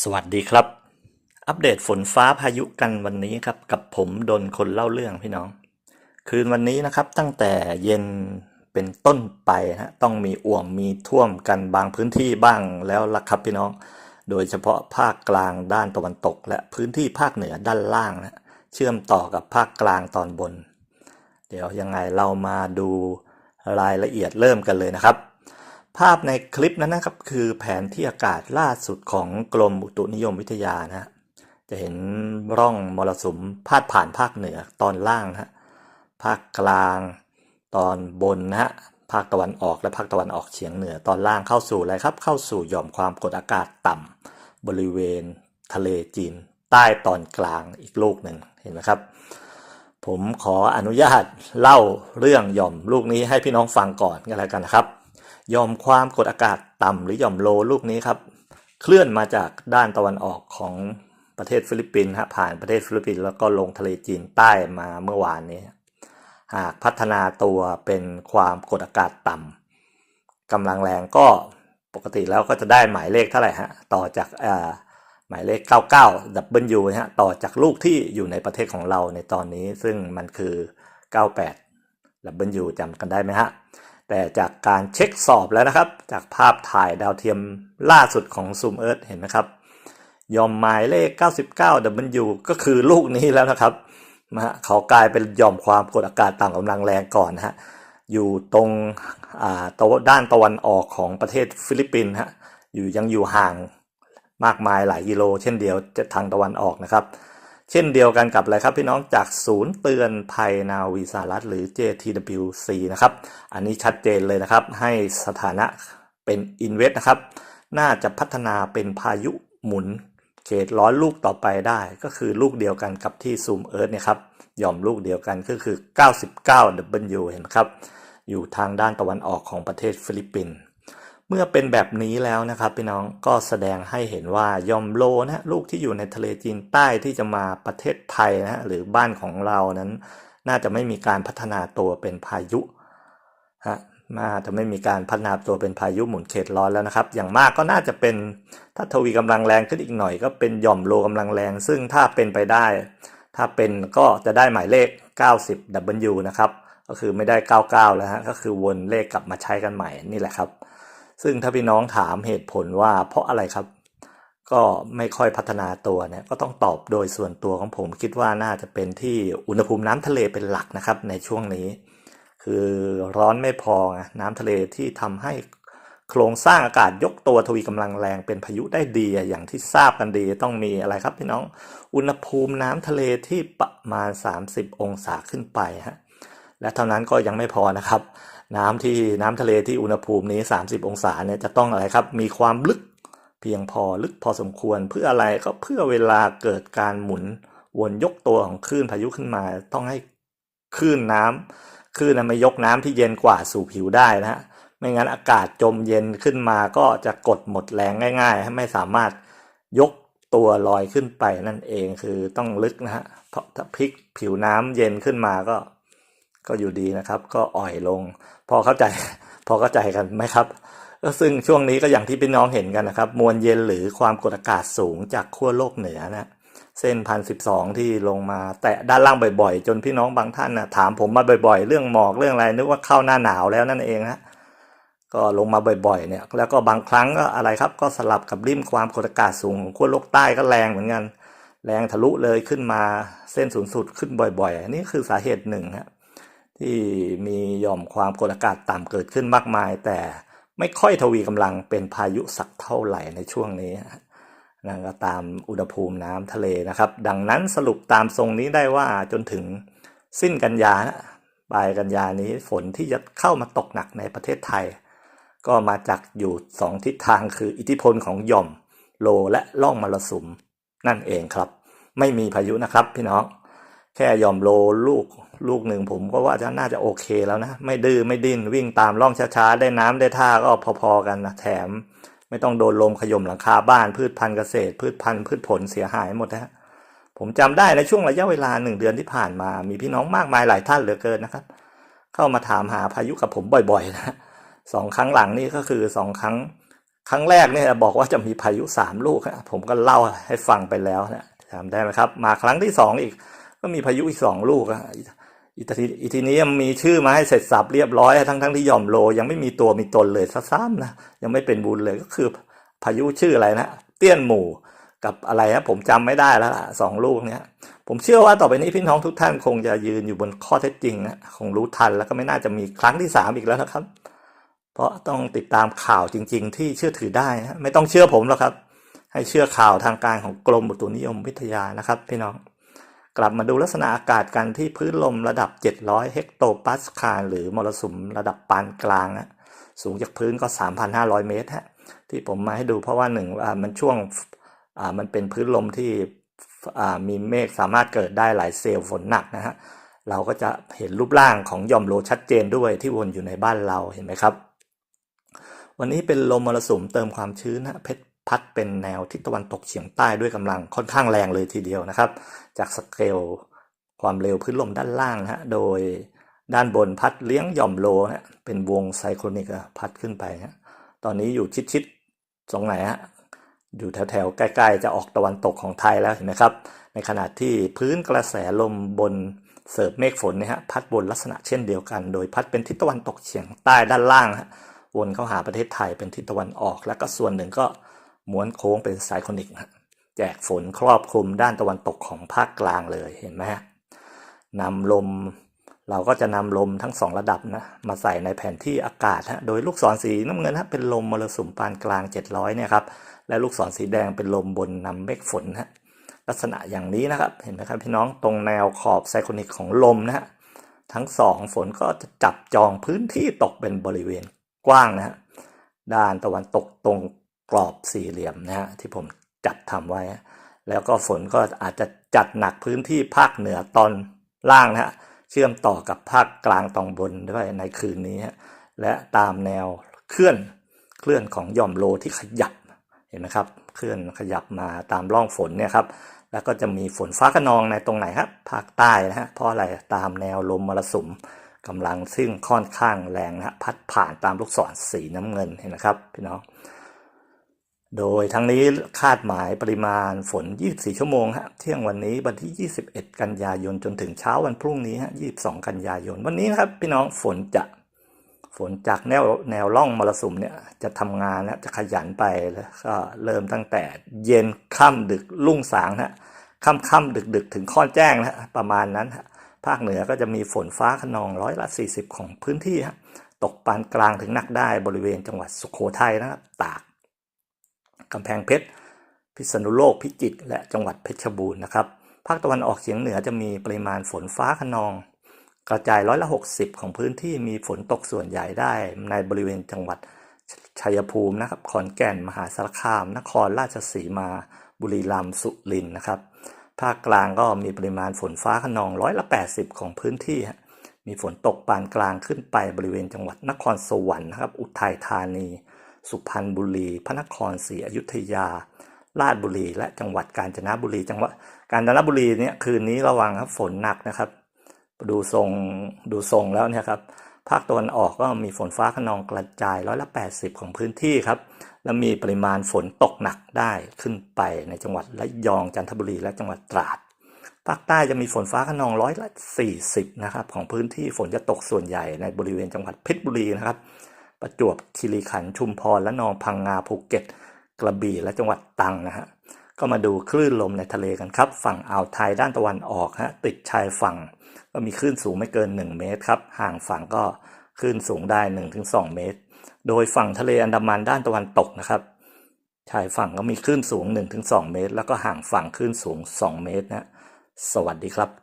สวัสดีครับ อัปเดตฝนฟ้าพายุกันวันนี้ครับ กับผมดนคนเล่าเรื่องพี่น้อง คืนวันนี้นะครับตั้งแต่เย็นเป็นต้นไปฮะต้องมีอ่วมมีท่วมกันบางพื้นที่บ้างแล้วล่ะครับพี่น้อง โดยเฉพาะภาคกลางด้านตะวันตก และพื้นที่ภาคเหนือด้านล่างนะเชื่อมต่อกับภาคกลางตอนบน เดี๋ยวยังไงเรามาดูรายละเอียดเริ่มกันเลยนะครับ ภาพในคลิปนั้นนะครับ คือแผนที่อากาศล่าสุดของกรมอุตุนิยมวิทยานะฮะจะเห็นร่องมรสุมพาดผ่านภาคเหนือตอนล่างนะฮะภาคกลางตอนบนนะฮะภาคตะวันออกและภาคตะวันออกเฉียงเหนือตอนล่างเข้าสู่อะไรครับ เข้าสู่หย่อมความกดอากาศต่ำบริเวณทะเลจีน ใต้ตอนกลางอีกลูกหนึ่งเห็นไหมครับ ผมขออนุญาตเล่าเรื่องหย่อมลูกนี้ให้พี่น้องฟังก่อนกันแล้วกันนะครับ ยอมความกดอากาศต่ำหรือหย่อมโลลูกนี้ครับ เคลื่อนมาจากด้านตะวันออกของประเทศฟิลิปปินส์ฮะผ่านประเทศฟิลิปปินส์แล้วก็ลงทะเลจีนใต้มาเมื่อวานนี้ หากพัฒนาตัวเป็นความกดอากาศต่ำกำลังแรงก็ปกติแล้วก็จะได้หมายเลขเท่าไหร่ฮะต่อจากอ่าหมายเลข 99 W นะฮะต่อจากลูกที่อยู่ในประเทศของเราในตอนนี้ ซึ่งมันคือ 98 W จำกันได้ไหมฮะ แต่จากการเช็คสอบแล้วนะครับ จากภาพถ่ายดาวเทียมล่าสุดของ Zoom Earth เห็นไหมครับ ยอมหมายเลข 99 W ก็คือลูกนี้แล้วนะครับนะเขากลายเป็นยอมความกดอากาศต่ำกำลังแรงก่อนนะฮะอยู่ตรงอ่าตะวันด้านตะวันออกของประเทศฟิลิปปินส์ฮะอยู่ยังอยู่ห่างมากมายหลายกิโล เช่นเดียวจะทางตะวันออกนะครับ เช่นเดียวกันกับอะไรครับพี่น้องจากศูนย์เตือนภัยนาวีสหรัฐหรือ JTWC นะครับ อันนี้ชัดเจนเลยนะครับให้สถานะเป็น Invest นะครับ น่าจะพัฒนาเป็นพายุหมุนเขตร้อนลูกต่อไปได้ ก็คือลูกเดียวกันกับที่ซูมเอิร์ธเนี่ยครับหย่อมลูกเดียวกันก็คือ 99 W เห็นไหมครับ อยู่ทางด้านตะวันออกของประเทศฟิลิปปินส์ เมื่อเป็นแบบนี้แล้วนะครับพี่น้องก็แสดงให้เห็นว่ายอมโลนะลูกที่อยู่ในทะเลจีนใต้ที่จะมาประเทศไทยนะฮะหรือบ้านของเรานั้น น่าจะไม่มีการพัฒนาตัวเป็นพายุฮะน่าจะไม่มีการพัฒนาตัวเป็นพายุหมุนเขตร้อนแล้วนะครับ อย่างมากก็น่าจะเป็นถ้าทวีกำลังแรงขึ้นอีกหน่อย ก็เป็นหย่อมโลกำลังแรง ซึ่งถ้าเป็นไปได้ ถ้าเป็นก็จะได้หมายเลข 90 W นะครับก็คือไม่ได้ 99 แล้วฮะก็คือวนเลขกลับมาใช้กันใหม่นี่แหละครับ ซึ่งถ้าพี่น้องถามเหตุผลว่าเพราะอะไรครับ ก็ไม่ค่อยพัฒนาตัวเนี่ยก็ต้องตอบโดยส่วนตัวของผมคิดว่าน่าจะเป็นที่อุณหภูมิน้ำทะเลเป็นหลักนะครับในช่วงนี้ คือร้อนไม่พอน้ำทะเลที่ทำให้โครงสร้างอากาศยกตัวทวีกำลังแรงเป็นพายุได้ดีอย่างที่ทราบกันดีต้องมีอะไรครับพี่น้องอุณหภูมิน้ำทะเลที่ประมาณ 30 องศาขึ้นไปฮะและเท่านั้นก็ยังไม่พอนะครับ น้ำที่น้ำทะเลที่อุณหภูมินี้ 30 องศาเนี่ยจะต้องอะไรครับ มีความลึกเพียงพอลึกพอสมควรเพื่ออะไรก็เพื่อเวลาเกิดการหมุนวนยกตัวของคลื่นพายุขึ้นมา ต้องให้คลื่นน้ำคลื่นน่ะไม่ยกน้ำที่เย็นกว่าสู่ผิวได้นะฮะไม่งั้นอากาศจมเย็นขึ้นมาก็จะกดหมดแรงง่ายๆให้ไม่สามารถยกตัวลอยขึ้นไปนั่นเองคือต้องลึกนะฮะเพราะถ้าพลิกผิวน้ำเย็นขึ้นมาก็ ก็อยู่ดีนะครับ ก็อ่อยลง พอเข้าใจ พอเข้าใจกันไหมครับก็ซึ่งช่วงนี้ก็อย่างที่พี่น้องเห็นกันนะครับ มวลเย็นหรือความกดอากาศสูงจากขั้วโลกเหนือนะเส้นพันสิบสองที่ลงมา แตะด้านล่างบ่อยๆ จนพี่น้องบางท่านนะถามผมมาบ่อยๆ เรื่องหมอกเรื่องอะไรนึกว่าเข้าหน้าหนาวแล้วนั่นเองนะก็ลงมาบ่อยๆเนี่ยแล้วก็บางครั้งก็อะไรครับ ก็สลับกับริมความกดอากาศสูงของขั้วโลกใต้ก็แรงเหมือนกัน แรงทะลุเลยขึ้นมาเส้นศูนย์สูตรขึ้นบ่อยๆอันนี้คือสาเหตุหนึ่งฮะ ที่มีหย่อมความกดอากาศต่ำเกิดขึ้นมากมาย แต่ไม่ค่อยทวีกำลังเป็นพายุสักเท่าไหร่ในช่วงนี้นั่นก็ตามอุณหภูมิน้ำทะเลนะครับ ดังนั้นสรุปตามทรงนี้ได้ว่าจนถึงสิ้นกันยาปลายกันยานี้ฝนที่จะเข้ามาตกหนักในประเทศไทย ก็มาจากอยู่สองทิศทางคืออิทธิพลของหย่อมโลและล่องมรสุมนั่นเองครับ ไม่มีพายุนะครับพี่น้อง แค่ยอมโลลูกลูกหนึ่งผมก็ว่าจะน่าจะโอเคแล้วนะ ไม่ดื้อไม่ดิ้นวิ่งตามร่องช้าๆ ได้น้ำได้ท่าก็พอๆกันนะแถม ไม่ต้องโดนลมขย่มหลังคาบ้านพืชพันธุ์เกษตร พืชพันธุ์พืชผลเสียหายหมดนะผมจำได้ในช่วงระยะเวลาหนึ่งเดือนที่ผ่านมา มีพี่น้องมากมายหลายท่านเหลือเกินนะครับ เข้ามาถามหาพายุกับผมบ่อยๆนะสองครั้งหลังนี่ก็คือสองครั้ง ครั้งแรกเนี่ยบอกว่าจะมีพายุสามลูกผมก็เล่าให้ฟังไปแล้วนะจำได้ไหมครับ มาครั้งที่สองอีก ก็มีพายุอีกสองลูกอะอีทีอีทีนี้ยังมีชื่อมาให้เสร็จสับเรียบร้อยทั้งทั้งที่ยอมโล ยังไม่มีตัวมีตนเลยซะซ้ำนะยังไม่เป็นบุญเลยก็คือพายุชื่ออะไรนะเตี้ยนหมู่กับอะไรนะผมจำไม่ได้แล้วล่ะสองลูกเนี้ยผมเชื่อว่าต่อไปนี้พี่น้องทุกท่านคงจะยืนอยู่บนข้อเท็จจริงนะคงรู้ทันแล้วก็ไม่น่าจะมีครั้งที่สามอีกแล้วนะครับ เพราะต้องติดตามข่าวจริง ๆ ที่เชื่อถือได้นะไม่ต้องเชื่อผมหรอกครับ ให้เชื่อข่าวทางการของกรมอุตุนิยมวิทยานะครับ พี่น้อง กลับมาดูลักษณะอากาศกันที่พื้นลมระดับ 700 เฮกโตปาสคาลหรือมรสุมระดับปานกลางนะสูงจากพื้นก็ 3,500 เมตรฮะที่ผมมาให้ดูเพราะว่าหนึ่งมันช่วงอ่ามันเป็นพื้นลมที่อ่ามีเมฆสามารถเกิดได้หลายเซลล์ฝนหนักนะฮะเราก็จะเห็นรูปร่างของย่อมโลชัดเจนด้วยที่วนอยู่ในบ้านเราเห็นไหมครับ วันนี้เป็นลมมรสุมเติมความชื้นนะเพชร พัดเป็นแนวทิศตะวันตกเฉียงใต้ด้วยกำลังค่อนข้างแรงเลยทีเดียวนะครับ จากสเกลความเร็วพื้นลมด้านล่างฮะโดยด้านบนพัดเลี้ยงหย่อมโลนะเป็นวงไซโครนิกพัดขึ้นไปนะตอนนี้อยู่ชิดๆตรงไหนฮะอยู่แถวๆใกล้ๆจะออกตะวันตกของไทยแล้วเห็นไหมครับ ในขณะที่พื้นกระแสลมบนเสิร์ฟเมฆฝนเนี่ยฮะพัดบนลักษณะเช่นเดียวกัน โดยพัดเป็นทิศตะวันตกเฉียงใต้ด้านล่างฮะวนเข้าหาประเทศไทยเป็นทิศตะวันออก แล้วก็ส่วนหนึ่งก็ ม้วนโค้งเป็นไซครนิกฮะแจกฝนครอบคลุมด้านตะวันตกของภาคกลางเลยเห็นไหมฮะนำลมเราก็จะนำลมทั้งสองระดับนะมาใส่ในแผนที่อากาศฮะโดยลูกศรสีน้ำเงินฮะเป็นลมมรสุมปานกลาง 700เนี่ยครับและลูกศรสีแดงเป็นลมบนนำเมฆฝนฮะลักษณะอย่างนี้นะครับเห็นไหมครับพี่น้องตรงแนวขอบไซครนิกของลมนะฮะทั้งสองฝนก็จะจับจองพื้นที่ตกเป็นบริเวณกว้างนะฮะด้านตะวันตกตรง กรอบสี่เหลี่ยมนะฮะที่ผมจัดทำไว้ แล้วก็ฝนก็อาจจะจัดหนักพื้นที่ภาคเหนือตอนล่างนะฮะเชื่อมต่อกับภาคกลางตอนบนด้วยในคืนนี้ และตามแนวเคลื่อนเคลื่อนของย่อมโลที่ขยับเห็นไหมครับ เคลื่อนขยับมาตามร่องฝนเนี่ยครับแล้วก็จะมีฝนฟ้าขนองในตรงไหนครับภาคใต้นะฮะเพราะอะไรตามแนวลมมรสุมกำลังซึ่งค่อนข้างแรงนะฮะพัดผ่านตามลูกศรสีน้ำเงินเห็นนะครับ พี่น้อง โดยทั้งนี้คาดหมายปริมาณฝน 24 ชั่วโมงฮะ เที่ยงวันนี้วันที่ 21 กันยายนจนถึงเช้าวันพรุ่งนี้ฮะ 22 กันยายน วันนี้นะครับพี่น้องฝนจะฝนจากแนวแนวร่องมรสุมเนี่ยจะทำงานนะจะขยันไปแล้วก็เริ่มตั้งแต่เย็นค่ำดึกรุ่งสางฮะค่ำค่ำดึกดึกถึงค่อนแจ้งนะฮะประมาณนั้นฮะภาคเหนือก็จะมีฝนฟ้าขนองร้อยละ 40 ของพื้นที่ฮะตกปานกลางถึงหนักได้บริเวณจังหวัดสุโขทัยนะครับตาก กำแพงเพชร พิษณุโลกพิจิตรและจังหวัดเพชรบูรณ์นะครับ ภาคตะวันออกเฉียงเหนือจะมีปริมาณฝนฟ้าขนอง กระจายร้อยละ 60 ของพื้นที่มีฝนตกส่วนใหญ่ได้ในบริเวณจังหวัดชัยภูมินะครับ ขอนแก่น มหาสารคาม นครราชสีมา บุรีรัมย์สุรินทร์นะครับ ภาคกลางก็มีปริมาณฝนฟ้าขนองร้อยละ 80 ของพื้นที่ มีฝนตกปานกลางขึ้นไปบริเวณจังหวัดนครสวรรค์นะครับ อุทัยธานี สุพรรณบุรี พระนครศรีอยุธยา ราชบุรี และจังหวัดกาญจนบุรี จังหวัดกาญจนบุรีเนี่ยคืนนี้ระวังครับฝนหนักนะครับ ดูทรงดูทรงแล้วเนี่ยครับภาคตะวันออกก็มีฝนฟ้าขนองกระจายร้อยละ 80 ของพื้นที่ครับ และมีปริมาณฝนตกหนักได้ขึ้นไปในจังหวัดระยองจันทบุรีและจังหวัดตราดภาคใต้จะมีฝนฟ้าขนองร้อยละ40นะครับของพื้นที่ฝนจะตกส่วนใหญ่ในบริเวณจังหวัดเพชรบุรีนะครับ ประจวบคีรีขันธ์ชุมพรและนองพังงาภูเก็ต กระบี่และจังหวัดตรังนะฮะก็มาดูคลื่นลมในทะเลกันครับ ฝั่งอ่าวไทยด้านตะวันออกฮะติดชายฝั่ง ก็มีคลื่นสูงไม่เกิน 1 เมตรครับห่างฝั่งก็คลื่นสูงได้ 1-2 เมตร โดยฝั่งทะเลอันดามันด้านตะวันตกนะครับชายฝั่งก็มีคลื่นสูง 1-2 เมตร แล้วก็ห่างฝั่งคลื่นสูง 2 เมตรนะสวัสดีครับ